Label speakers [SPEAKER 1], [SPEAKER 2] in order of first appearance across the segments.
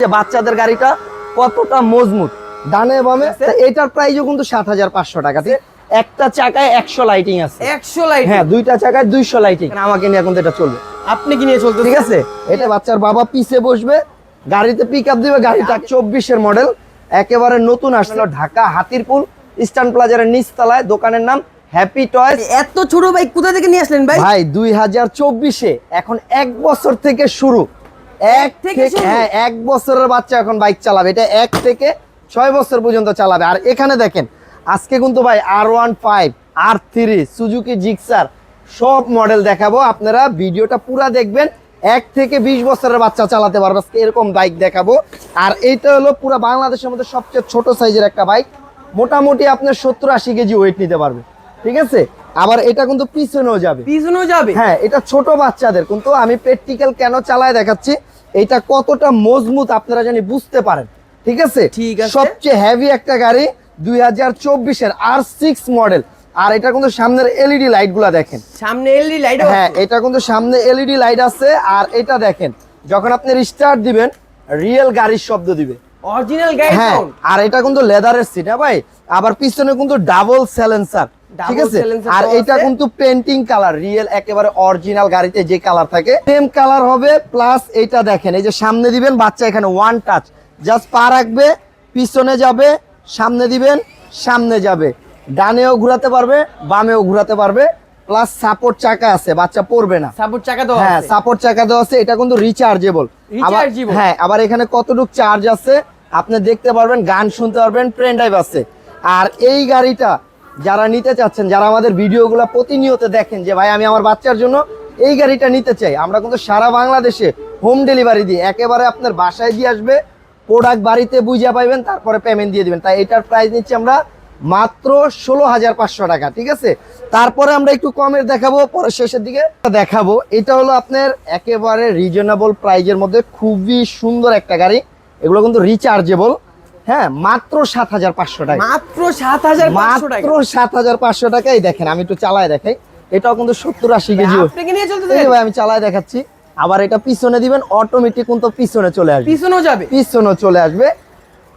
[SPEAKER 1] যে বাচ্চাদের গাড়িটা কতটা মজবুত। ডানে বামে এটার প্রাইসও কিন্তু সাত হাজার পাঁচশো টাকা। একটা চাকায় একশো লাইটিং আছে।
[SPEAKER 2] একশো লাইট
[SPEAKER 1] হ্যাঁ দুইটা চাকায় দুইশো লাইটিং আমাকে নিয়ে এখন এটা চলবে।
[SPEAKER 2] আপনি কি নিয়ে চলতে
[SPEAKER 1] ঠিক আছে? এটা বাচ্চার বাবা পিছে বসবে গাড়িতে পিক আপ দিবে গাড়িটা চব্বিশের মডেল একেবারে নতুন আসলো ঢাকা হাতিরপুল ইস্টার্ন প্লাজারের নিচতলায় দোকানের নাম হ্যাপি টয়স
[SPEAKER 2] এত ছোট বাইক কোথা থেকে নিয়ে আসলেন ভাই?
[SPEAKER 1] ভাই দুই হাজার চব্বিশে এখন এক বছর থেকে শুরু। এক
[SPEAKER 2] থেকে?
[SPEAKER 1] হ্যাঁ এক বছরের বাচ্চা এখন বাইক চালাবে। এটা এক থেকে ছয় বছর পর্যন্ত চালাবে। আর এখানে দেখেন আজকে কিন্তু ভাই R one five R three Suzuki Gixxer সব মডেল দেখাবো। আপনারা ভিডিওটা পুরা দেখবেন এক থেকে বিশ বছরের বাচ্চা চালাতে পারবে। আজকে এরকম বাইক দেখাবো। আর এইটা হলো পুরো বাংলাদেশের মধ্যে সবচেয়ে ছোট সাইজের একটা বাইক। মোটামুটি আপনার সত্তর আশি কেজি ওয়েট নিতে পারবে। ঠিক আছে? আবার এটা কিন্তু পিছনেও যাবে।
[SPEAKER 2] পিছনেও যাবে।
[SPEAKER 1] হ্যাঁ এটা ছোট বাচ্চাদের। কিন্তু আমি প্র্যাকটিক্যাল কেন চালায় দেখাচ্ছি? এটা কতটা মজবুত আপনারা জানি বুঝতে পারেন। ঠিক আছে?
[SPEAKER 2] ঠিক আছে।
[SPEAKER 1] সবচেয়ে হেভি একটা গাড়ি দুই হাজার চব্বিশের আর সিক্স মডেল আর এটা কিন্তু সামনের এলইডি লাইটগুলা দেখেন।
[SPEAKER 2] সামনে এলইডি লাইট
[SPEAKER 1] হ্যাঁ এটা কিন্তু সামনে এলইডি লাইট আছে। আর এটা দেখেন যখন আপনি স্টার্ট দিবেন রিয়েল গাড়ির শব্দ দিবে।
[SPEAKER 2] অরিজিনাল গাড়ি
[SPEAKER 1] হ্যাঁ আর এটা কিন্তু লেদারের সিট হ্যাঁ ভাই? আবার পিছনে কিন্তু ডাবল স্যালেন্সার ঠিক আছে? আর এটা কিন্তু পেন্টিং কালার রিয়েল একেবারে অরিজিনাল গাড়িতে যে কালার থাকে। সেম কালার হবে প্লাস এটা দেখেন এই যে সামনে দিবেন বাচ্চা এখানে ওয়ান টাচ জাস্ট পা রাখবে পিছনে যাবে সামনে দিবেন সামনে যাবে। ডানেও ঘোরাতে পারবে বামেও ঘোরাতে পারবে। প্লাস সাপোর্ট চাকা আছে বাচ্চা পড়বে না।
[SPEAKER 2] সাপোর্ট চাকা দেওয়া
[SPEAKER 1] হ্যাঁ সাপোর্ট চাকা দেওয়া আছে এটা কিন্তু রিচার্জেবল আবার হ্যাঁ আবার এখানে কতটুক চার্জ আছে আপনি দেখতে পারবেন গান শুনতে পারবেন ট্রেন ড্রাইভ আছে। আর এই গাড়িটা যারা নিতে চাচ্ছেন, যারা আমাদের ভিডিওগুলো প্রতিনিয়ত দেখেন যে, ভাই, আমি আমার বাচ্চার জন্য এই গাড়িটা নিতে চাই। আমরা কিন্তু সারা বাংলাদেশে হোম ডেলিভারি দিই। একেবারে আপনার বাসায় দিয়ে আসবে প্রোডাক্ট বাড়িতে বুঝিয়ে পাইবেন, তারপরে পেমেন্ট দিয়ে দিবেন। তাই এটার প্রাইস নিচ্ছি আমরা মাত্র ষোলো হাজার পাঁচশো টাকা, ঠিক আছে? তারপরে আমরা একটু কমের দেখাবো পরে শেষের দিকে দেখাবো। এটা হলো আপনার একেবারে রিজনেবল প্রাইজের মধ্যে খুবই সুন্দর একটা গাড়ি। এগুলো কিন্তু রিচার্জেবল হ্যাঁ মাত্র সাত হাজার পাঁচশো টাকা।
[SPEAKER 2] মাত্র সাত হাজার পাঁচশো
[SPEAKER 1] মাত্র সাত হাজার পাঁচশো টাকাই দেখেন আমি একটু চালায় দেখাই। এটাও কিন্তু সত্তর আশি কেজি। ভাই আমি চালায় দেখাচ্ছি। আবার এটা পিছনে দিবেন অটোমেটিক কিন্তু পিছনে চলে আসবে।
[SPEAKER 2] পিছনেও যাবে?
[SPEAKER 1] পিছনেও চলে আসবে।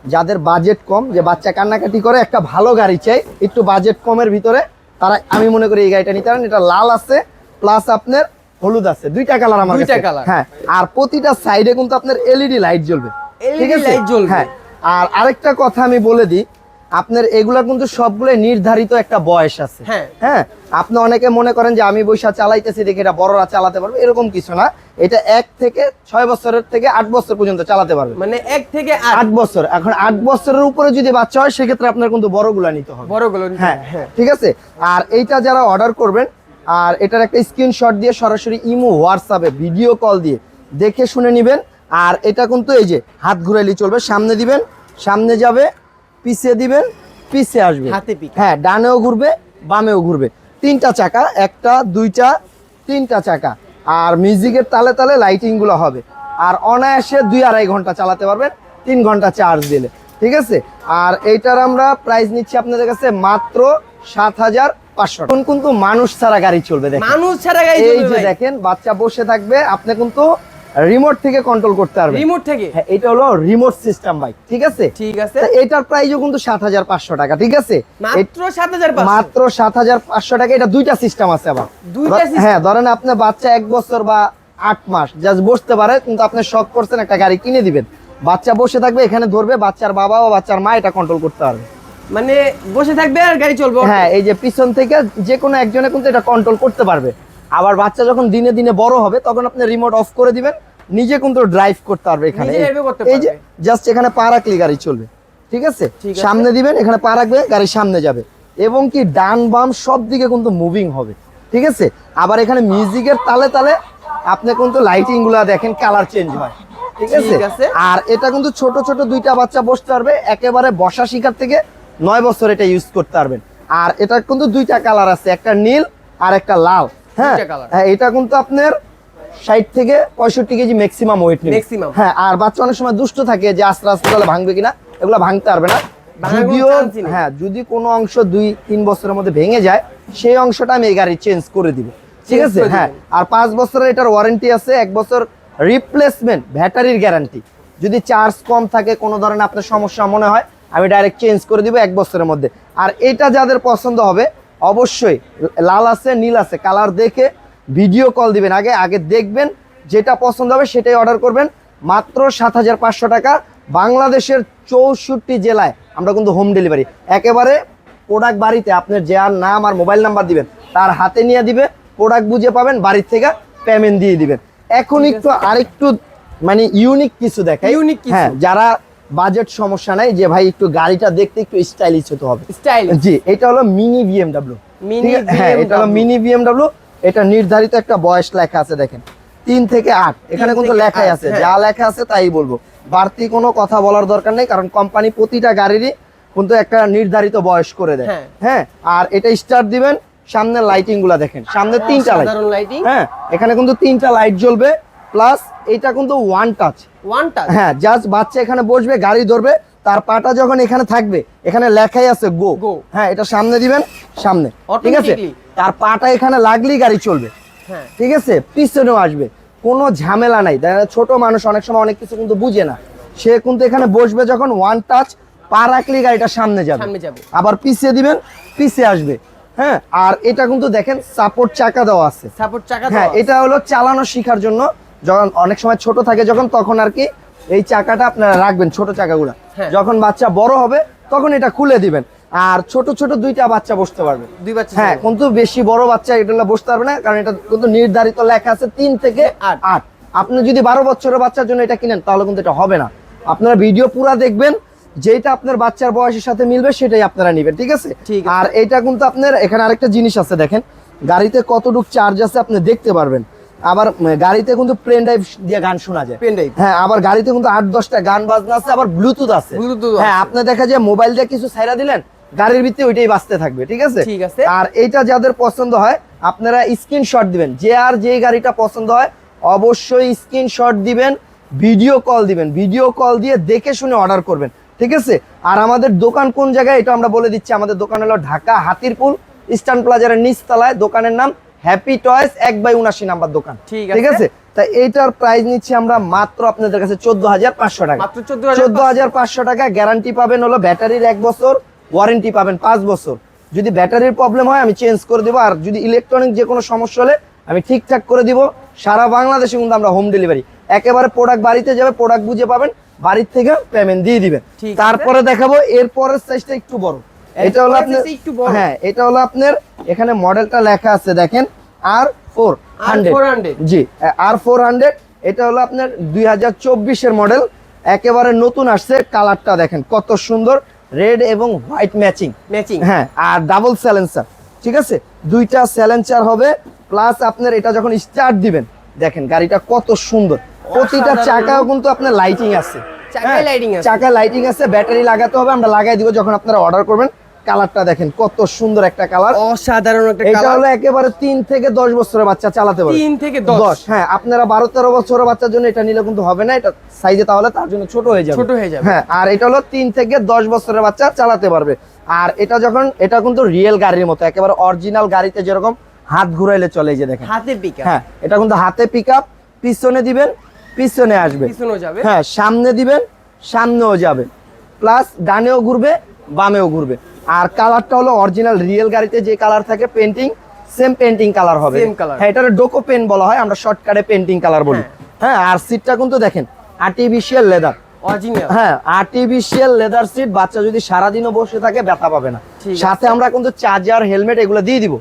[SPEAKER 1] যাদের বাজেট কম যে বাচ্চা কান্নাকাটি করে একটা ভালো গাড়ি চাই একটু বাজেট কমের ভিতরে তারা আমি মনে করি এই গাড়িটা নিতে পারেন। এটা লাল আছে প্লাস আপনার হলুদ আছে। দুইটা কালার আমার
[SPEAKER 2] দুইটা colour।
[SPEAKER 1] হ্যাঁ আর প্রতিটা সাইডে কিন্তু আপনার এলইডি লাইট জ্বলবে। আছে?
[SPEAKER 2] লাইট জ্বলবে।
[SPEAKER 1] হ্যাঁ আর আরেকটা কথা আমি বলে দিই আপনার এগুলা কিন্তু সবগুলো নির্ধারিত একটা বয়স আছে।
[SPEAKER 2] হ্যাঁ।
[SPEAKER 1] হ্যাঁ আপনি অনেকে মনে করেন যে আমি বৈশা চালাইতেছি দেখে এটা বড়রা চালাতে পারবে এরকম কিছু না। এটা এক থেকে ছয় বছরের থেকে আট বছর পর্যন্ত চালাতে পারবে।
[SPEAKER 2] মানে এক থেকে আট।
[SPEAKER 1] বছর। এখন আট বছরের উপরে যদি বাচ্চা হয় সেক্ষেত্রে আপনার কিন্তু বড়গুলা নিতে হবে।
[SPEAKER 2] বড়গুলো
[SPEAKER 1] হ্যাঁ
[SPEAKER 2] হ্যাঁ।
[SPEAKER 1] ঠিক আছে? আর এইটা যারা অর্ডার করবেন আর এটার একটা স্ক্রিনশট দিয়ে সরাসরি ইমো হোয়াটসঅ্যাপে ভিডিও কল দিয়ে দেখে শুনে নেবেন। আর এটা কিন্তু এই যে হাত ঘুরাইলে চলবে। সামনে দিবেন সামনে যাবে পিছিয়ে দিবেন পিছিয়ে আসবে। হ্যাঁ ডানেও ঘুরবে বামেও ঘুরবে। তিনটা চাকা একটা দুইটা তিনটা চাকা। আর মিউজিকের তালে তালে লাইটিংগুলো হবে। আর অনায়াসে দুই আড়াই ঘণ্টা চালাতে পারবেন তিন ঘণ্টা চার্জ দিলে। ঠিক আছে? আর এইটার আমরা প্রাইস নিচ্ছি আপনাদের কাছে মাত্র সাত হাজার পাঁচশো এখন কিন্তু মানুষ ছাড়া গাড়ি চলবে দেখেন।
[SPEAKER 2] মানুষ ছাড়া গাড়ি
[SPEAKER 1] এই যে দেখেন বাচ্চা বসে থাকবে আপনি কিন্তু রিমোট থেকে কন্ট্রোল করতে পারবেন
[SPEAKER 2] রিমোট থেকে?
[SPEAKER 1] হ্যাঁ এটা হলো রিমোট সিস্টেম বাইক ঠিক আছে?
[SPEAKER 2] ঠিক আছে।
[SPEAKER 1] এটার প্রাইসও কিন্তু সাত হাজার পাঁচশো টাকা ঠিক আছে?
[SPEAKER 2] মাত্র সাত হাজার
[SPEAKER 1] মাত্র সাত হাজার পাঁচশো টাকা এটা দুইটা সিস্টেম আছে আবার।
[SPEAKER 2] দুইটা system?
[SPEAKER 1] হ্যাঁ ধরেন আপনার বাচ্চা এক বছর বা আট মাস জাস্ট বসতে পারে কিন্তু আপনি শখ করছেন একটা গাড়ি কিনে দিবেন। বাচ্চা বসে থাকবে এখানে ধরবে বাচ্চার বাবা বা বাচ্চার মা এটা কন্ট্রোল করতে পারবে।
[SPEAKER 2] মানে বসে থাকবে আর গাড়ি চলবে?
[SPEAKER 1] হ্যাঁ এই যে পিছন থেকে যে কোনো একজনে কিন্তু এটা কন্ট্রোল করতে পারবে। আবার বাচ্চা যখন দিনে দিনে বড় হবে তখন আপনি রিমোট অফ করে দিবেন। নিজে কিন্তু ড্রাইভ করতে পারবে এখানে। এই যে জাস্ট এখানে পা রাখলে গাড়ি চলবে ঠিক আছে? সামনে দিবেন এখানে পা রাখবে গাড়ি সামনে যাবে। এবং কি ডান বাম সব দিকে কিন্তু মুভিং হবে ঠিক আছে? আবার এখানে মিউজিকের তালে তালে আপনি কিন্তু লাইটিংগুলা দেখেন কালার চেঞ্জ হয় ঠিক আছে?
[SPEAKER 2] ঠিক আছে।
[SPEAKER 1] আর এটা কিন্তু ছোট ছোট দুইটা বাচ্চা বসতে পারবে একেবারে বসা শিকার থেকে নয় বছর এটা ইউজ করতে পারবেন। আর এটা কিন্তু দুইটা কালার আছে একটা নীল আর একটা লাল। হ্যাঁ। হ্যাঁ এটা কিন্তু আপনার ষাট থেকে পঁয়ষট্টি কেজি ম্যাক্সিমাম ওয়েট
[SPEAKER 2] Maximum।
[SPEAKER 1] হ্যাঁ আর বাচ্চা অনেক সময় দুষ্ট থাকে যে আস্তে আস্তে করে ভাঙবে কিনা এগুলো ভাঙতে পারবে না। যদিও। হ্যাঁ যদি কোনো অংশ দুই তিন বছরের মধ্যে ভেঙে যায় সেই অংশটা আমি এই গাড়ি চেঞ্জ করে দিব। ঠিক আছে? হ্যাঁ আর পাঁচ বছরের এটার ওয়ারেন্টি আছে এক বছর রিপ্লেসমেন্ট ব্যাটারির গ্যারান্টি যদি চার্জ কম থাকে কোনো ধরনের আপনার সমস্যা মনে হয় আমি ডাইরেক্ট চেঞ্জ করে দিব এক বছরের মধ্যে। আর এটা যাদের পছন্দ হবে অবশ্যই লাল আছে নীল আছে। কালার দেখে ভিডিও কল দিবেন। আগে আগে দেখবেন যেটা পছন্দ হবে সেটাই অর্ডার করবেন। মাত্র সাত হাজার পাঁচশো টাকা বাংলাদেশের চৌষট্টি জেলায় আমরা কিন্তু হোম ডেলিভারি একেবারে প্রোডাক্ট বাড়িতে আপনার যার নাম আর মোবাইল নাম্বার দিবেন তার হাতে নিয়ে দিবে প্রোডাক্ট বুঝে পাবেন বাড়ির থেকে পেমেন্ট দিয়ে দিবেন। এখন একটু আরেকটু মানে ইউনিক কিছু দেখাই।
[SPEAKER 2] ইউনিক
[SPEAKER 1] হ্যাঁ যারা বাজেট সমস্যা নাই যে ভাই একটু গাড়িটা দেখতে একটু স্টাইলিশ হতে হবে।
[SPEAKER 2] স্টাইল
[SPEAKER 1] জি এটা হলো মিনি বিএমডাব্লিউ হ্যাঁ এটা হলো মিনি বিএমডাব্লিউ এটা নির্ধারিত একটা বয়স লেখা আছে দেখেন। তিন থেকে আট। এখানে কিন্তু লেখাই আছে
[SPEAKER 2] হ্যাঁ।
[SPEAKER 1] যা লেখা আছে তাই বলব। বাড়তি কোনো কথা বলার দরকার নেই কারণ কোম্পানি প্রতিটা গাড়িরই কিন্তু একটা নির্ধারিত বয়স করে দেয়।
[SPEAKER 2] হ্যাঁ।
[SPEAKER 1] হ্যাঁ আর এটা স্টার্ট দিবেন সামনে লাইটিংগুলা দেখেন। সামনে তিনটা লাইট
[SPEAKER 2] লাইটিং
[SPEAKER 1] হ্যাঁ এখানে কিন্তু তিনটা লাইট জ্বলবে। প্লাস এটা কিন্তু ওয়ান টাচ
[SPEAKER 2] ওয়ান টাচ
[SPEAKER 1] হ্যাঁ জাস্ট বাচ্চা এখানে বসবে গাড়ি ধরবে তার পাটা যখন এখানে থাকবে এখানে লেখাই আছে গো। হ্যাঁ এটা সামনে দিবেন সামনে। ঠিক আছে। তার পাটা এখানে লাগলেই গাড়ি চলবে।
[SPEAKER 2] হ্যাঁ।
[SPEAKER 1] ঠিক আছে? পিছনেও আসবে। কোনো ঝামেলা নাই। ছোট মানুষ অনেক সময় অনেক কিছু কিন্তু বুঝে না। সে কিন্তু এখানে বসবে যখন ওয়ান টাচ পা রাখলেই গাড়িটা সামনে যাবে। আবার পিছিয়ে দিবেন পিছিয়ে আসবে। হ্যাঁ আর এটা কিন্তু দেখেন সাপোর্ট চাকা দেওয়া আছে।
[SPEAKER 2] সাপোর্ট চাকা
[SPEAKER 1] হ্যাঁ এটা হলো চালানো শিখার জন্য যখন অনেক সময় ছোট থাকে যখন তখন আর কি এই চাকাটা আপনারা রাখবেন ছোট চাকাগুলো।
[SPEAKER 2] হ্যাঁ।
[SPEAKER 1] যখন বাচ্চা বড় হবে তখন এটা খুলে দিবেন। আর ছোট ছোট দুইটা বাচ্চা বসতে পারবে।
[SPEAKER 2] দুই বাচ্চা
[SPEAKER 1] হ্যাঁ কিন্তু বেশি বড় বাচ্চা এটা বসতে পারবে না কারণ এটা কিন্তু নির্ধারিত লেখা আছে তিন থেকে
[SPEAKER 2] আট।
[SPEAKER 1] আট। আপনি যদি বারো বছরের বাচ্চার জন্য এটা কিনেন তাহলে কিন্তু এটা হবে না। আপনারা ভিডিও পুরা দেখবেন যেটা আপনার বাচ্চার বয়সের সাথে মিলবে সেটাই আপনারা নেবেন ঠিক আছে?
[SPEAKER 2] ঠিক আছে।
[SPEAKER 1] আর এটা কিন্তু আপনার এখানে আরেকটা জিনিস আছে দেখেন। গাড়িতে কতটুকু চার্জ আছে আপনি দেখতে পারবেন। আবার গাড়িতে কিন্তু প্লেন ড্রাইভ দিয়ে গান শোনা যায়।
[SPEAKER 2] Pen drive।
[SPEAKER 1] হ্যাঁ আবার গাড়িতে কিন্তু আট দশটা গান বাজনা আছে আবার ব্লুটুথ আছে।
[SPEAKER 2] Bluetooth
[SPEAKER 1] হ্যাঁ। আপনি দেখা যায় মোবাইল দিয়ে কিছু ছাইরা দিলেন গাড়ির ভিতরে ওইটাই বাজতে থাকবে ঠিক আছে?
[SPEAKER 2] ঠিক আছে।
[SPEAKER 1] আর এইটা যাদের পছন্দ হয় আপনারা স্ক্রিনশট দিবেন। যে আর যে গাড়িটা পছন্দ হয় অবশ্যই স্ক্রিনশট দিবেন ভিডিও কল দিবেন। ভিডিও কল দিয়ে দেখে শুনে অর্ডার করবেন ঠিক আছে? আর আমাদের দোকান কোন জায়গায় এটা আমরা বলে দিচ্ছি আমাদের দোকান হলো ঢাকা হাতিরপুল ইস্টার্ন প্লাজারের নিচতলায়। দোকানের নাম হ্যাপি টয়েস এক বাই উনাশি নাম্বার দোকান।
[SPEAKER 2] ঠিক আছে।
[SPEAKER 1] তাই এইটার প্রাইস নিচ্ছি আমরা মাত্র আপনাদের কাছে চোদ্দ হাজার পাঁচশো টাকা।
[SPEAKER 2] মাত্র 14,500
[SPEAKER 1] চোদ্দ হাজার পাঁচশো টাকা গ্যারান্টি পাবেন হলো ব্যাটারির এক বছর ওয়ারেন্টি পাবেন পাঁচ বছর। যদি ব্যাটারির প্রবলেম হয় আমি চেঞ্জ করে দেবো। আর যদি ইলেকট্রনিক যে কোনো সমস্যা হলে আমি ঠিকঠাক করে দিব। সারা বাংলাদেশে কিন্তু আমরা হোম ডেলিভারি একেবারে প্রোডাক্ট বাড়িতে যাবে প্রোডাক্ট বুঝে পাবেন বাড়ির থেকে পেমেন্ট দিয়ে দিবেন। তারপরে দেখাবো এরপরের সাইজটা একটু বড়। এটা হলো আপনার। হ্যাঁ এটা হলো আপনার এখানে মডেলটা লেখা আছে দেখেন R four
[SPEAKER 2] R400
[SPEAKER 1] G R four hundred এটা হলো আপনার দুই চব্বিশের মডেল একেবারে নতুন আসছে কালারটা দেখেন কত সুন্দর রেড এবং হোয়াইট ম্যাচিং
[SPEAKER 2] ম্যাচিং
[SPEAKER 1] হ্যাঁ আর ডাবল স্যালেন্সার ঠিক আছে? দুইটা স্যালেন্সার হবে প্লাস আপনার এটা যখন স্টার্ট দিবেন দেখেন গাড়িটা কত সুন্দর। প্রতিটা চাকাও কিন্তু আপনার লাইটিং আছে। হ্যাঁ। চাকায় লাইটিং আছে ব্যাটারি লাগাতে হবে আমরা লাগাই দিব যখন আপনারা অর্ডার করবেন। কালারটা দেখেন কত সুন্দর একটা কালার।
[SPEAKER 2] অসাধারণ একটা
[SPEAKER 1] এটা হলো একেবারে তিন থেকে দশ বছরের বাচ্চা চালাতে পারবে।
[SPEAKER 2] তিন থেকে দশ।
[SPEAKER 1] দশ হ্যাঁ আপনারা বারো তেরো বছরের বাচ্চার জন্য এটা নিলে কিন্তু হবে না এটা সাইজে তাহলে তার জন্য ছোট হয়ে যাবে।
[SPEAKER 2] ছোট হয়ে যাবে।
[SPEAKER 1] হ্যাঁ আর এটা হলো তিন থেকে দশ বছরের বাচ্চা চালাতে পারবে। আর এটা যখন এটা কিন্তু রিয়েল গাড়ির মতো একেবারে অরিজিনাল গাড়িতে যেরকম হাত ঘুরাইলে চলে যে দেখেন।
[SPEAKER 2] হাতে পিকা
[SPEAKER 1] হ্যাঁ এটা কিন্তু হাতে পিক আপ পিছনে দিবেন পিছনে আসবে।
[SPEAKER 2] পিছনেও যাবে।
[SPEAKER 1] হ্যাঁ সামনে দিবেন সামনেও যাবে। প্লাস ডানেও ঘুরবে বামেও ঘুরবে। আর কালারটা হলো অরিজিনাল রিয়েল গাড়িতে যে কালার থাকে পেন্টিং সেম পেন্টিং কালার হবে। হ্যাঁ এটার ডোকো পেন বলা হয় আমরা শর্টকাটে পেন্টিং কালার বলি। হ্যাঁ। আর সিটটা কিন্তু দেখেন আর্টিফিশিয়াল লেদার হ্যাঁ আর্টিফিশিয়াল লেদার সিট বাচ্চা যদি সারাদিনও বসে থাকে ব্যথা পাবে না। সাথে আমরা কিন্তু চার্জার হেলমেট এগুলো দিয়ে দিব।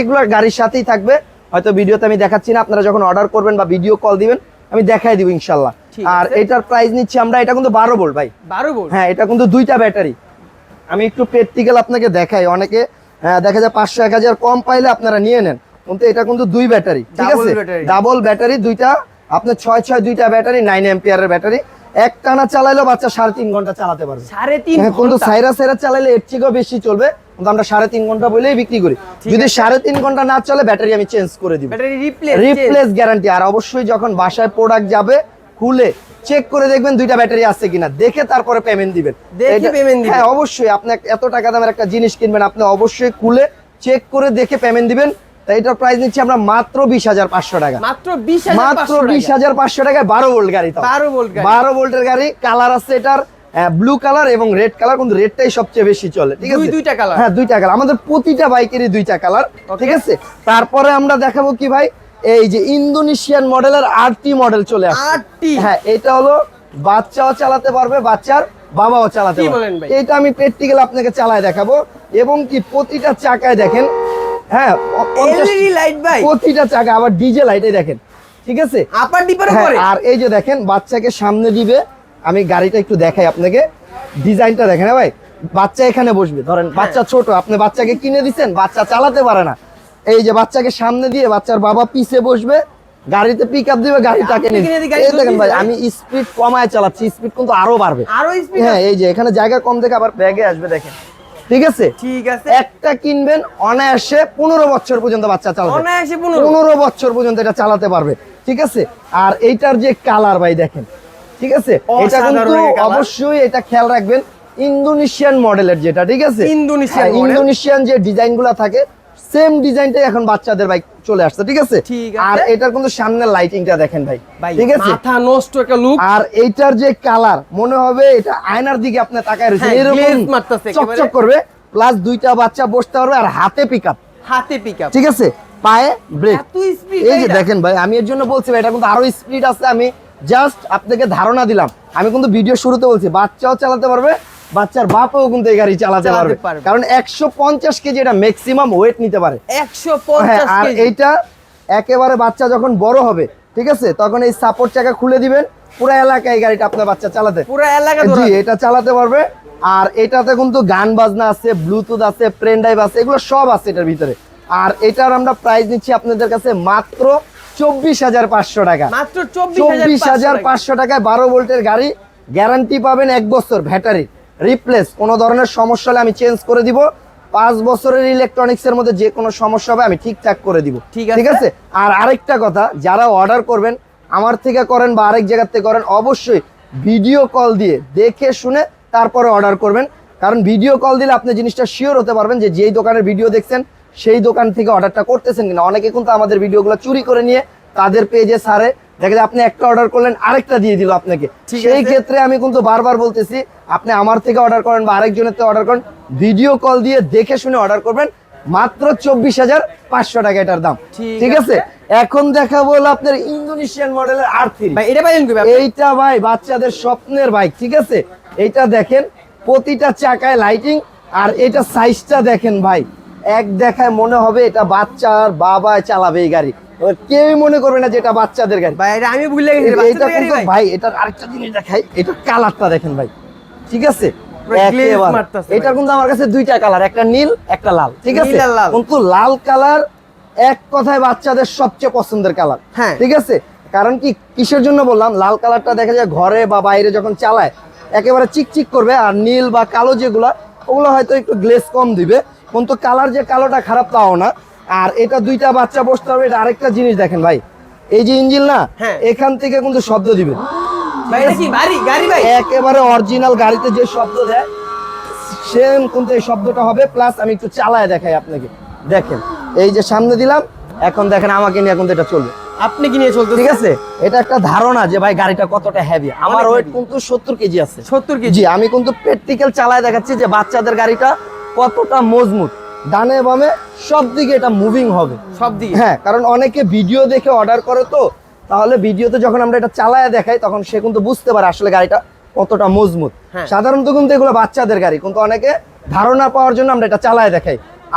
[SPEAKER 1] এগুলো গাড়ির সাথেই থাকবে। হয়তো ভিডিওতে আমি দেখাচ্ছি না আপনারা যখন অর্ডার করবেন বা ভিডিও কল দিবেন আমি দেখাই দিব ইনশাল্লাহ। আর এটার প্রাইস নিচ্ছি আমরা এটা কিন্তু বারো ভোল্ট ভাই।
[SPEAKER 2] বারো বল
[SPEAKER 1] হ্যাঁ এটা কিন্তু দুইটা ব্যাটারি আমি একটু প্র্যাকটিক্যাল আপনাকে দেখাই। অনেকে আহ, দেখা যায় পাঁচশো এক হাজার কম পাইলে আপনারা নিয়ে নেন। কিন্তু এটা কিন্তু দুই ব্যাটারি ঠিক আছে? ডাবল ব্যাটারি দুইটা আপনার ছয় ছয় দুইটা ব্যাটারি নাইন এম্পিয়ারের ব্যাটারি। এক টানা চালাইলেও বাচ্চা সাড়ে তিন ঘণ্টা চালাতে পারবে।
[SPEAKER 2] সাড়ে তিন
[SPEAKER 1] হ্যাঁ, কিন্তু। সাইরা সাইরা চালাইলে এর থেকেও বেশি চলবে। কিন্তু আমরা সাড়ে তিন ঘণ্টা বলেই বিক্রি করি। যদি সাড়ে তিন ঘণ্টা না চলে ব্যাটারি আমি চেঞ্জ করে দিব।
[SPEAKER 2] রিপ্লেস
[SPEAKER 1] গ্যারান্টি আর অবশ্যই যখন বাসায় প্রোডাক্ট যাবে খুলে চেক করে দেখবেন দুইটা ব্যাটারি আছে কিনা। দেখে তারপরে পেমেন্ট দিবেন। হ্যাঁ অবশ্যই। আপনি এত টাকা দামের একটা জিনিস কিনবেন আপনি অবশ্যই খুলে চেক করে দেখে পেমেন্ট দিবেন। তাই এটার প্রাইস নিচ্ছি আমরা মাত্র বিশ হাজার পাঁচশো টাকা।
[SPEAKER 2] মাত্র বিশ হাজার
[SPEAKER 1] মাত্র বিশ হাজার পাঁচশো টাকায় বারো ভোল্ট গাড়ি
[SPEAKER 2] বারো ভোল্ট
[SPEAKER 1] বারো ভোল্টের গাড়ি কালার আছে এটার। ব্লু কালার এবং রেড কালার কিন্তু রেডটাই সবচেয়ে বেশি চলে ঠিক আছে?
[SPEAKER 2] দুইটা colour?
[SPEAKER 1] হ্যাঁ দুইটা কালার আমাদের প্রতিটা বাইকেরই দুইটা কালার ঠিক আছে? তারপরে আমরা দেখাবো কি ভাই? এই যে ইন্দোনেশিয়ান মডেলের আরটি মডেল চলে আসছে।
[SPEAKER 2] আটটি
[SPEAKER 1] হ্যাঁ এটা হলো বাচ্চাও চালাতে পারবে বাচ্চার বাবাও চালাতে পারবে। এটা আমি প্র্যাকটিক্যাল আপনাকে চালায় দেখাবো এবং কি প্রতিটা চাকায় দেখেন হ্যাঁ
[SPEAKER 2] এলইডি লাইট ভাই।
[SPEAKER 1] প্রতিটা চাকা আবার ডিজে লাইটে দেখেন ঠিক আছে?
[SPEAKER 2] আপার ডিপারে করে
[SPEAKER 1] আর এই যে দেখেন বাচ্চাকে সামনে দিবে আমি গাড়িটা একটু দেখাই আপনাকে। ডিজাইনটা দেখেন হ্যাঁ ভাই? বাচ্চা এখানে বসবে ধরেন। বাচ্চা ছোট আপনি বাচ্চাকে কিনে দিচ্ছেন বাচ্চা চালাতে পারে না। এই যে বাচ্চাকে সামনে দিয়ে বাচ্চার বাবা পিছে বসবে গাড়িতে পিক আপ দিবে
[SPEAKER 2] গাড়ি
[SPEAKER 1] এই দেখেন ভাই আমি স্পিড কমায় চালাচ্ছি স্পিড কিন্তু আরও বাড়বে।
[SPEAKER 2] আরও স্পিড
[SPEAKER 1] হ্যাঁ এই যে এখানে জায়গা কম দেখে আবার ব্যাগে আসবে দেখেন। ঠিক আছে?
[SPEAKER 2] ঠিক আছে।
[SPEAKER 1] একটা কিনবেন অনায়াসে পনেরো বছর পর্যন্ত বাচ্চা চালাবে
[SPEAKER 2] অনায়াসে পনেরো।
[SPEAKER 1] পনেরো বছর পর্যন্ত এটা চালাতে পারবে। ঠিক আছে? আর এইটার যে কালার ভাই দেখেন। ঠিক আছে? এটা কিন্তু অবশ্যই এটা খেয়াল রাখবেন ইন্দোনেশিয়ান মডেলের যেটা ঠিক আছে?
[SPEAKER 2] ইন্দোনেশিয়ান
[SPEAKER 1] হ্যাঁ, ইন্দোনেশিয়ান যে ডিজাইনগুলা থাকে সেম ডিজাইনটাই এখন বাচ্চাদের বাইক চলে আসছে ঠিক আছে? আর এটার কিন্তু সামনের লাইটিংটা দেখেন ভাই ঠিক আছে?
[SPEAKER 2] মাথা নষ্ট একটা লুক
[SPEAKER 1] আর এইটার যে কালার মনে হবে এটা আয়নার দিকে আপনি তাকায় রয়েছেন।
[SPEAKER 2] হ্যাঁ,
[SPEAKER 1] এরকম
[SPEAKER 2] মারতাছে।
[SPEAKER 1] চকচক করবে প্লাস দুইটা বাচ্চা বসতে পারবে আর হাতে পিক
[SPEAKER 2] হাতে পিকআপ
[SPEAKER 1] ঠিক আছে? পায়ে ব্রেক
[SPEAKER 2] এত স্পিড
[SPEAKER 1] এই যে দেখেন ভাই আমি এর জন্য বলছি ভাই, এটা কিন্তু আরও স্পিড আছে আমি জাস্ট আপনাকে ধারণা দিলাম। আমি কিন্তু ভিডিও শুরুতে বলছি বাচ্চাও চালাতে পারবে বাচ্চার বাপও কিন্তু এই গাড়ি চালাতে পারবে। কারণ একশো পঞ্চাশ কেজি এটা ম্যাক্সিমাম ওয়েট নিতে পারে।
[SPEAKER 2] একশো
[SPEAKER 1] হ্যাঁ আর এইটা একেবারে বাচ্চা যখন বড় হবে ঠিক আছে তখন এই সাপোর্ট চাকা খুলে দিবেন পুরো এলাকায় এই গাড়িটা আপনার বাচ্চা চালাতে।
[SPEAKER 2] পুরো এলাকা
[SPEAKER 1] জি এটা চালাতে পারবে। আর এটাতে কিন্তু গান বাজনা আছে ব্লুটুথ আছে প্রেন ড্রাইভ আছে এগুলো সব আছে এটার ভিতরে। আর এটার আমরা প্রাইস নিচ্ছি আপনাদের কাছে মাত্র চব্বিশ হাজার পাঁচশো টাকা।
[SPEAKER 2] মাত্র চব্বিশ
[SPEAKER 1] হাজার পাঁচশো টাকায় বারো ভোল্টের গাড়ি গ্যারান্টি পাবেন এক বছর ব্যাটারি রিপ্লেস কোনো ধরনের সমস্যা হলে আমি চেঞ্জ করে দিব। পাঁচ বছরের ইলেকট্রনিক্স এর মধ্যে যে কোনো সমস্যা হবে আমি ঠিকঠাক করে দিব।
[SPEAKER 2] ঠিক আছে।
[SPEAKER 1] ঠিক আছে। আর আরেকটা কথা যারা অর্ডার করবেন আমার থেকে করেন বা আরেক জায়গার থেকে করেন অবশ্যই ভিডিও কল দিয়ে দেখে শুনে তারপরে অর্ডার করবেন। কারণ ভিডিও কল দিলে আপনি জিনিসটা শিওর হতে পারবেন যে যেই দোকানের ভিডিও দেখছেন সেই দোকান থেকে অর্ডারটা করতেছেন কিনা। অনেকে কিন্তু আমাদের ভিডিওগুলো চুরি করে নিয়ে তাদের পেজে সারে। দেখা যায় আপনি একটা অর্ডার করলেন আরেকটা দিয়ে দিল আপনাকে। সেই ক্ষেত্রে আমি কিন্তু বারবার বলতেছি আপনি আমার থেকে অর্ডার করেন বা আরেকজনের থেকে অর্ডার করেন ভিডিও কল দিয়ে দেখে শুনে অর্ডার করবেন মাত্র চব্বিশ হাজার পাঁচশো টাকা এটার দাম।
[SPEAKER 2] ঠিক
[SPEAKER 1] আছে? এখন দেখাবো আপনার ইন্দোনেশিয়ান মডেলের আর থ্রি এইটা ভাই বাচ্চাদের স্বপ্নের বাইক ঠিক আছে? এইটা দেখেন প্রতিটা চাকায় লাইটিং আর এটা সাইজটা দেখেন ভাই। এক দেখায় মনে হবে এটা বাচ্চার বাবায় চালাবে এই গাড়ি। কেউই মনে করবে না যে এটা বাচ্চাদের গাড়ি।
[SPEAKER 2] ভাই এটা আমি ভুলে গেছি
[SPEAKER 1] এটা কিন্তু
[SPEAKER 2] ভাই।
[SPEAKER 1] এটার আরেকটা জিনিস দেখাই এটার কালারটা দেখেন ভাই। ঠিক আছে?
[SPEAKER 2] পুরো glaze
[SPEAKER 1] একেবারে।
[SPEAKER 2] মারতাছে
[SPEAKER 1] এটা
[SPEAKER 2] ভাই।
[SPEAKER 1] কিন্তু আমার কাছে দুইটা কালার একটা নীল একটা লাল। ঠিক আছে। কিন্তু লাল কালার এক কথায় বাচ্চাদের সবচেয়ে পছন্দের কালার।
[SPEAKER 2] হ্যাঁ।
[SPEAKER 1] ঠিক আছে? কারণ কি কিসের জন্য বললাম? লাল কালারটা দেখা যায় ঘরে বা বাইরে যখন চালায় একেবারে চিকচিক করবে আর নীল বা কালো যেগুলা ওগুলো হয়তো একটু গ্লেস কম দিবে। কিন্তু কালার যে কালোটা খারাপ তাও না। আর এটা দুইটা বাচ্চা বসতে হবে এটা আরেকটা জিনিস দেখেন ভাই। এই যে ইঞ্জিন না
[SPEAKER 2] হ্যাঁ।
[SPEAKER 1] এখান থেকে কিন্তু শব্দ দিবে একেবারে অরিজিনাল গাড়িতে যে শব্দ দেয় সেম কিন্তু এই শব্দটা হবে প্লাস আমি একটু চালায় দেখাই আপনাকে। দেখেন এই যে সামনে দিলাম এখন দেখেন আমাকে নিয়ে এখন এটা চলবে।
[SPEAKER 2] আপনি কি নিয়ে চলতে
[SPEAKER 1] ঠিক আছে? এটা একটা ধারণা যে ভাই গাড়িটা কতটা হেভি আমার ওয়েট কিন্তু সত্তর কেজি আছে।
[SPEAKER 2] সত্তর কেজি?
[SPEAKER 1] আমি কিন্তু প্র্যাকটিক্যাল চালায় দেখাচ্ছি যে বাচ্চাদের গাড়িটা কতটা মজবুত। ডানে বামে সব দিকে এটা মুভিং হবে।
[SPEAKER 2] সব দিকে
[SPEAKER 1] হ্যাঁ কারণ অনেকে ভিডিও দেখে অর্ডার করে তো তাহলে ভিডিওতে যখন আমরা এটা চালায় দেখাই তখন সে কিন্তু বুঝতে পারে আসলে গাড়িটা কতটা মজবুত।
[SPEAKER 2] হ্যাঁ।
[SPEAKER 1] সাধারণত কিন্তু এগুলো বাচ্চাদের গাড়ি কিন্তু অনেকে ধারণা পাওয়ার জন্য আমরা এটা চালায় দেখাই।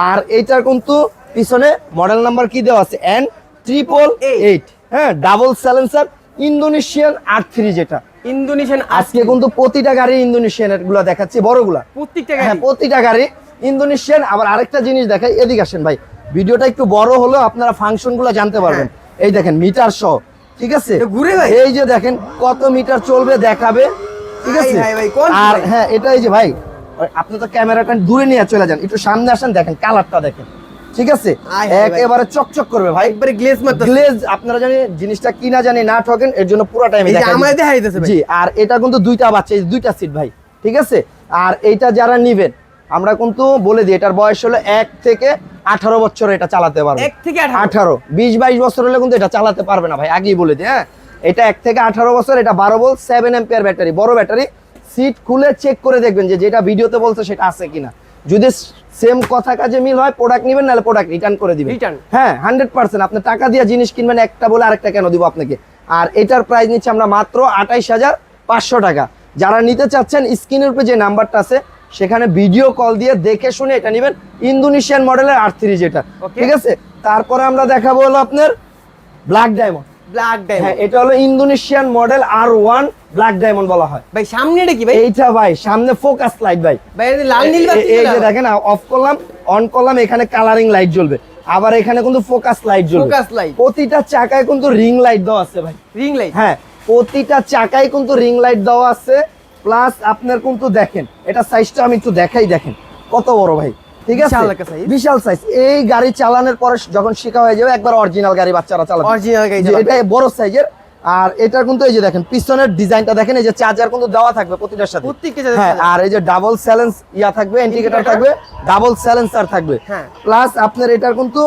[SPEAKER 1] আর এইটার কিন্তু পিছনে মডেল নাম্বার কি দেওয়া আছে? এন ট্রিপল এইট হ্যাঁ double silencer Indonesian R three যেটা।
[SPEAKER 2] ইন্দোনেশিয়ান
[SPEAKER 1] আজকে কিন্তু প্রতিটা গাড়ি ইন্দোনেশিয়ানগুলো দেখাচ্ছি বড়গুলা।
[SPEAKER 2] প্রত্যেকটা
[SPEAKER 1] হ্যাঁ
[SPEAKER 2] গাড়ি?
[SPEAKER 1] প্রতিটা গাড়ি ইন্দোনেশিয়ান আবার আরেকটা জিনিস দেখাই এদিকে আসেন ভাই। ভিডিওটা একটু বড় হলেও আপনারা ফাংশনগুলো জানতে পারবেন। এই দেখেন মিটার সহ ঠিক আছে?
[SPEAKER 2] হ্যাঁ। ঘুরে ভাই?
[SPEAKER 1] এই যে দেখেন কত মিটার চলবে দেখাবে ঠিক আছে?
[SPEAKER 2] কোন
[SPEAKER 1] আর হ্যাঁ এটা এই যে ভাই আপনি তো ক্যামেরাটা দূরে নিয়ে চলে যান একটু সামনে আসেন দেখেন কালারটা দেখেন ঠিক আছে। একেবারে চকচক করবে ভাই।
[SPEAKER 2] একবারে গ্লেজ মারতে
[SPEAKER 1] গ্লেজ আপনারা জানি জিনিসটা কি না জানি না ঠকেন এর জন্য পুরো টাইম
[SPEAKER 2] দেখাই ভাই।
[SPEAKER 1] জি আর এটা কিন্তু দুইটা বাচ্চা এই দুইটা সিট ভাই ঠিক আছে? আর এইটা যারা নিবেন আমরা কিন্তু বলে দিই এটার বয়স হলো এক থেকে আঠারো বছর এটা চালাতে পারবে।
[SPEAKER 2] এক থেকে আঠারো।
[SPEAKER 1] বিশ বাইশ বছর হলে কিন্তু এটা চালাতে পারবে না ভাই আগেই বলে দিই হ্যাঁ? এটা এক থেকে আঠারো বছর এটা বারো বল সেভেন এম্পিয়ার ব্যাটারি বড় ব্যাটারি সিট খুলে চেক করে দেখবেন যে যেটা ভিডিওতে বলছে সেটা আছে কিনা। যদি সেম কথা কাজে মিল হয় প্রোডাক্ট নেবেন নাহলে প্রোডাক্ট রিটার্ন করে দিবেন? হ্যাঁ হান্ড্রেড পার্সেন্ট আপনি টাকা দিয়ে জিনিস কিনবেন একটা বলে আরেকটা কেন দিব আপনাকে? আর এটার প্রাইস নিচ্ছে আমরা মাত্র আঠাইশ হাজার পাঁচশো টাকা। যারা নিতে চাচ্ছেন স্ক্রিনের উপরে যে নাম্বারটা আছে সেখানে ভিডিও কল দিয়ে দেখে শুনে এটা নেবেন ইন্দোনেশিয়ান মডেলের আর থ্রি যেটা। ঠিক আছে? তারপরে আমরা দেখাবো হলো আপনার ব্ল্যাক ডায়মন্ড
[SPEAKER 2] ব্ল্যাক
[SPEAKER 1] হ্যাঁ
[SPEAKER 2] ডায়মন্ড
[SPEAKER 1] এটা হলো Indonesian model R one black diamond বলা হয়।
[SPEAKER 2] ভাই সামনে এটা কি ভাই?
[SPEAKER 1] এইটা ভাই সামনে ফোকাস লাইট ভাই।
[SPEAKER 2] ভাই লাল নীল
[SPEAKER 1] এই যে? দেখেন অফ করলাম অন করলাম এখানে কালারিং লাইট জ্বলবে। আবার এখানে কিন্তু ফোকাস লাইট জ্বলবে।
[SPEAKER 2] Light।
[SPEAKER 1] প্রতিটা চাকায় কিন্তু রিং লাইট দেওয়া আছে ভাই।
[SPEAKER 2] রিং লাইট
[SPEAKER 1] হ্যাঁ প্রতিটা চাকায় কিন্তু রিং লাইট দেওয়া আছে। প্লাস আপনার কিন্তু দেখেন এটা সাইজটা আমি একটু দেখাই দেখেন কত বড় ভাই ঠিক আছে?
[SPEAKER 2] বিশাল
[SPEAKER 1] সাইজ এই গাড়ি চালানোর পরে যখন শেখা হয়ে যাবে একবার অরিজিনাল গাড়ি বাচ্চারা চালাবে।
[SPEAKER 2] অরিজিনাল গাড়ি
[SPEAKER 1] এটা বড় সাইজের আর এটা কিন্তু এই যে দেখেন পিছনের ডিজাইনটা দেখেন এই যে চার্জার কিন্তু দেওয়া থাকবে প্রতিটার সাথে। হ্যাঁ আর এই যে ডাবল স্যালেন্স ইয়া থাকবে ইন্ডিকেটর থাকবে ডাবল স্যালেন্সার থাকবে।
[SPEAKER 2] হ্যাঁ।
[SPEAKER 1] প্লাস আপনার এটার কিন্তু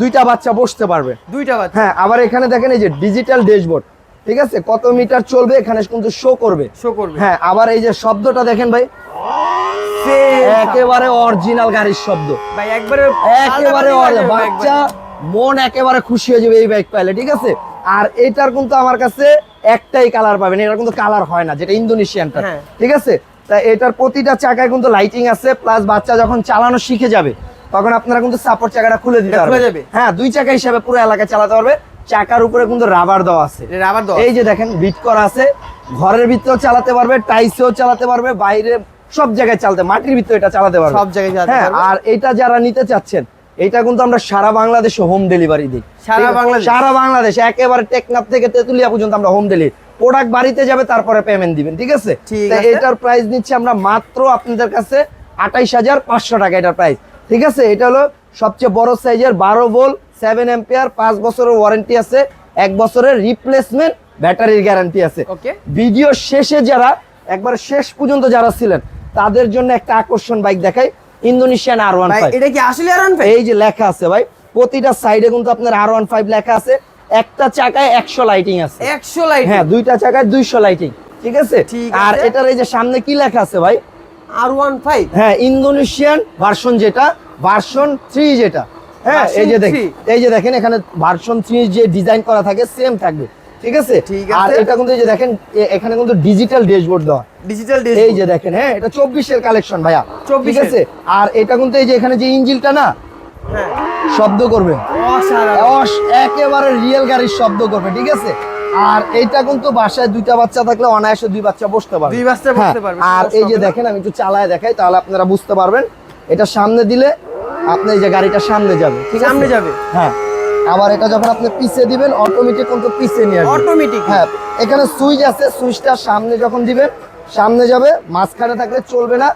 [SPEAKER 1] দুইটা বাচ্চা বসতে পারবে।
[SPEAKER 2] দুইটা বাচ্চা।
[SPEAKER 1] হ্যাঁ আবার এখানে দেখেন এই যে ডিজিটাল ড্যাশবোর্ড ঠিক আছে? কত মিটার চলবে? এখানে কিন্তু শো করবে।
[SPEAKER 2] শো করবে।
[SPEAKER 1] হ্যাঁ আবার এই যে শব্দটা দেখেন ভাই। একেবারে অরিজিনাল গাড়ির শব্দ।
[SPEAKER 2] ভাই একবারে
[SPEAKER 1] একেবারে বাচ্চা মন একেবারে খুশি হয়ে যাবে এই বাইক পাইলে ঠিক আছে? আর এটার কিন্তু আমার কাছে একটাই কালার পাবেন। এটার কিন্তু কালার হয় না যেটা ইন্দোনেশিয়ানটা
[SPEAKER 2] হ্যাঁ।
[SPEAKER 1] ঠিক আছে? তা এটার প্রতিটা চাকায় কিন্তু লাইটিং আছে প্লাস বাচ্চা যখন চালানো শিখে যাবে তখন আপনারা কিন্তু সাপোর্ট চাকাটা খুলে দিতে
[SPEAKER 2] যাবে?
[SPEAKER 1] হ্যাঁ দুই চাকা হিসাবে পুরো এলাকায় চালাতে পারবে। চাকার উপরে কিন্তু রাবার দেওয়া আছে।
[SPEAKER 2] রাবার দাও
[SPEAKER 1] এই যে দেখেন বিট করা আছে। ঘরের ভিতরেও চালাতে পারবে টাইসেও চালাতে পারবে বাইরে সব জায়গায় চালাতে মাটির ভিতরে এটা চালাতে পারবে।
[SPEAKER 2] সব জায়গায়
[SPEAKER 1] হ্যাঁ আর এটা যারা নিতে চাচ্ছেন এটা কিন্তু আমরা সারা বাংলাদেশে হোম ডেলিভারি দিই।
[SPEAKER 2] সারা বাংলাদেশ?
[SPEAKER 1] সারা বাংলাদেশ একেবারে টেকনাফ থেকে তেতুলিয়া পর্যন্ত আমরা হোম ডেলিভারি প্রোডাক্ট বাড়িতে যাবে তারপরে পেমেন্ট দিবেন ঠিক আছে?
[SPEAKER 2] ঠিক আছে।
[SPEAKER 1] এটার প্রাইস নিচ্ছি আমরা মাত্র আপনাদের কাছে আঠাইশ হাজার পাঁচশো টাকা এটার প্রাইস ঠিক আছে? এটা হলো সবচেয়ে বড় সাইজের বারো ভোল্ট সেভেন এম্পিয়ার পাঁচ বছরের ওয়ারেন্টি আছে এক বছরের রিপ্লেসমেন্ট ব্যাটারির গ্যারান্টি আছে।
[SPEAKER 2] ওকে
[SPEAKER 1] ভিডিও শেষে যারা একবার শেষ পর্যন্ত যারা ছিলেন তাদের জন্য একটা আকর্ষণ বাইক দেখাই ইন্দোনেশিয়ান আর ওয়ান
[SPEAKER 2] ভাই এটা কি আসলে আর ভাই
[SPEAKER 1] এই যে লেখা আছে ভাই প্রতিটা সাইডে কিন্তু আপনার আর ওয়ান ফাইভ লেখা আছে একটা চাকায় একশো লাইটিং আছে।
[SPEAKER 2] 100 লাইট
[SPEAKER 1] হ্যাঁ দুইটা চাকায় দুইশো লাইটিং ঠিক আছে? আর এটার এই যে সামনে কি লেখা আছে ভাই?
[SPEAKER 2] আর 15
[SPEAKER 1] হ্যাঁ ইন্দোনেশিয়ান ভার্সন যেটা ভার্সন থ্রি যেটা। হ্যাঁ এই যে দেখেন এই যে দেখেন এখানে ভার্সন থ্রি যে ডিজাইন করা থাকে সেম থাকবে। ঠিক আছে? আর এটা কিন্তু এই যে দেখেন এখানে কিন্তু ডিজিটাল ড্যাশবোর্ড দেওয়া।
[SPEAKER 2] ডিজিটাল
[SPEAKER 1] এই যে দেখেন হ্যাঁ এটা চব্বিশের কালেকশন ভাইয়া।
[SPEAKER 2] 24
[SPEAKER 1] ঠিক আছে? আর এটা কিন্তু এই যে এখানে যে ইঞ্জিলটা না
[SPEAKER 2] হ্যাঁ।
[SPEAKER 1] শব্দ করবে। একেবারে রিয়েল গাড়ির শব্দ করবে ঠিক আছে? আর এইটা কিন্তু বাসায় দুইটা বাচ্চা থাকলে অনায়াসে দুই বাচ্চা বসতে পারবে।
[SPEAKER 2] দুই বাচ্চা বসতে
[SPEAKER 1] হ্যাঁ,
[SPEAKER 2] পারবে,
[SPEAKER 1] আর এই যে দেখেন আমি একটু চালায় দেখাই তাহলে আপনারা বুঝতে পারবেন। এটা সামনে দিলে আপনি এই যে গাড়িটা সামনে যাবে ঠিক
[SPEAKER 2] সামনে যাবে।
[SPEAKER 1] হ্যাঁ। আবার এটা যখন আপনি পিছে দিবেন অটোমেটিক কিন্তু পিছে নিয়ে আসবে।
[SPEAKER 2] অটোমেটিক
[SPEAKER 1] হ্যাঁ এখানে সুইচ আছে সুইচটা সামনে যখন দিবেন সামনে যাবে মাঝখানে থাকলে চলবে না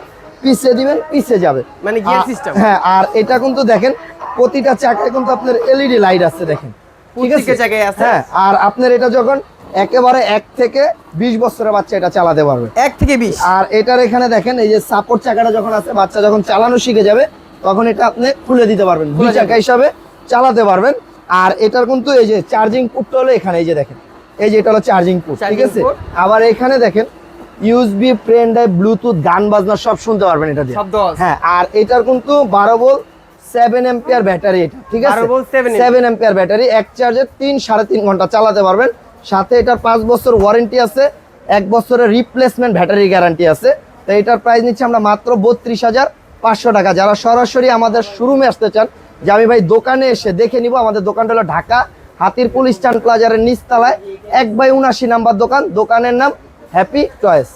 [SPEAKER 1] পিছে দিবেন পিছে যাবে।
[SPEAKER 2] মানে
[SPEAKER 1] আ-
[SPEAKER 2] system।
[SPEAKER 1] হ্যাঁ আর এটা কিন্তু দেখেন প্রতিটা চাকায় কিন্তু আপনার এলইডি লাইট আছে দেখেন। ঠিক আছে?
[SPEAKER 2] আছে।
[SPEAKER 1] হ্যাঁ আর আপনার এটা যখন একেবারে এক থেকে বিশ বছরের বাচ্চা এটা চালাতে পারবে।
[SPEAKER 2] এক থেকে 20
[SPEAKER 1] আর এটার এখানে দেখেন এই যে সাপোর্ট চাকাটা যখন আছে বাচ্চা যখন চালানো শিখে যাবে তখন এটা আপনি খুলে দিতে পারবেন। দুই চাকা হিসাবে চালাতে পারবেন। আর এটার কিন্তু এই যে চার্জিং পুটটা হলো এখানে এই যে দেখেন। এই যে এটা হলো চার্জিং পুট ঠিক আছে? আবার এখানে দেখেন ইউএসবি পেন ড্রাইভ ব্লুটুথ গান বাজনা সব শুনতে পারবেন এটা দিয়ে। হ্যাঁ আর এটার কিন্তু বারো ভোল্ট সেভেন এম্পিয়ার ব্যাটারি এটা ঠিক আছে?
[SPEAKER 2] 12 volt 7
[SPEAKER 1] সেভেন এম্পিয়ার ব্যাটারি এক চার্জে তিন সাড়ে তিন ঘণ্টা চালাতে পারবেন। সাথে এটার পাঁচ বছর ওয়ারেন্টি আছে এক বছরের রিপ্লেসমেন্ট ব্যাটারি গ্যারান্টি আছে। তো এটার প্রাইস নিচ্ছে আমরা মাত্র বত্রিশ হাজার পাঁচশো টাকা। যারা সরাসরি আমাদের শোরুমে আসতে চান যে আমি ভাই দোকানে এসে দেখে নিব। আমাদের দোকানটা হলো ঢাকা, হাতিরপুল স্ট্যান্ড প্লাজারের নিচতলায়, এক বাই উনাশি নাম্বার দোকান। দোকানের নাম হ্যাপি চয়েস